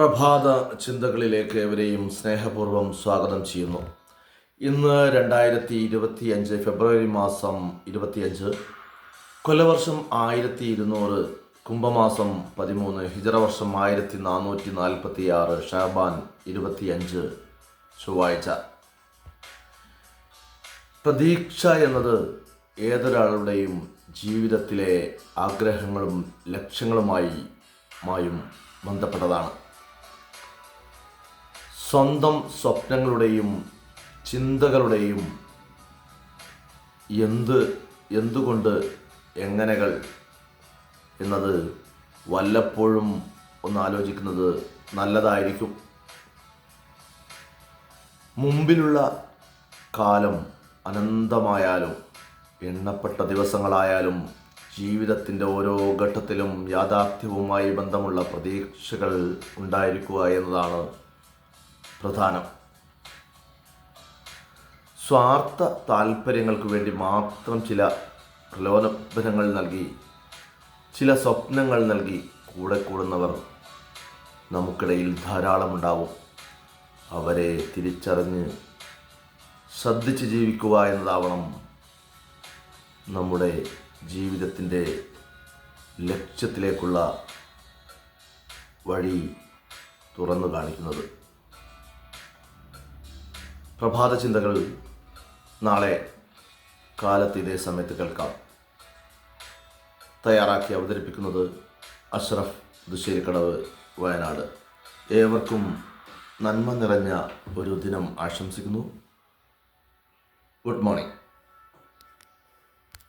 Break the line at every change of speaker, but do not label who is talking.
പ്രഭാത ചിന്തകളിലേക്ക് എവരെയും സ്നേഹപൂർവം സ്വാഗതം ചെയ്യുന്നു. ഇന്ന് രണ്ടായിരത്തി ഇരുപത്തി അഞ്ച് ഫെബ്രുവരി മാസം ഇരുപത്തിയഞ്ച് കൊല്ലവർഷം ആയിരത്തി ഇരുന്നൂറ് കുംഭമാസം പതിമൂന്ന് ഹിജറവർഷം ആയിരത്തി നാനൂറ്റി നാൽപ്പത്തി ആറ് ഷാബാൻ ഇരുപത്തിയഞ്ച് ചൊവ്വാഴ്ച. പ്രതീക്ഷ എന്നത് ഏതൊരാളുടെയും ജീവിതത്തിലെ ആഗ്രഹങ്ങളും ലക്ഷ്യങ്ങളുമായി മായും ബന്ധപ്പെട്ടതാണ്. സ്വന്തം സ്വപ്നങ്ങളുടെയും ചിന്തകളുടെയും എന്ത് എന്തുകൊണ്ട് എങ്ങനെകൾ എന്നത് വല്ലപ്പോഴും ഒന്ന് ആലോചിക്കുന്നത് നല്ലതായിരിക്കും. മുമ്പിലുള്ള കാലം അനന്തമായാലും എണ്ണപ്പെട്ട ദിവസങ്ങളായാലും ജീവിതത്തിന്റെ ഓരോ ഘട്ടത്തിലും യാഥാർത്ഥ്യവുമായി ബന്ധമുള്ള പ്രതീക്ഷകൾ ഉണ്ടായിരിക്കുക എന്നതാണ് പ്രധാനം. സ്വാർത്ഥ താല്പര്യങ്ങൾക്ക് വേണ്ടി മാത്രം ചില പ്രലോഭനങ്ങൾ നൽകി ചില സ്വപ്നങ്ങൾ നൽകി കൂടെ കൂടുന്നവർ നമുക്കിടയിൽ ധാരാളമുണ്ടാവും. അവരെ തിരിച്ചറിഞ്ഞ് ശ്രദ്ധിച്ച് ജീവിക്കുക എന്നതാവണം നമ്മുടെ ജീവിതത്തിന്റെ ലക്ഷ്യത്തിലേക്കുള്ള വഴി തുറന്നു കാണിക്കുന്നത്. പ്രഭാത ചിന്തകൾ നാളെ കാലത്ത് ഇതേ സമയത്ത് കേൾക്കാം. തയ്യാറാക്കി അവതരിപ്പിക്കുന്നത് അഷ്റഫ് ദുശ്ശേരിക്കടവ് വയനാട്. ഏവർക്കും നന്മ നിറഞ്ഞ ഒരു ദിനം ആശംസിക്കുന്നു. Good morning.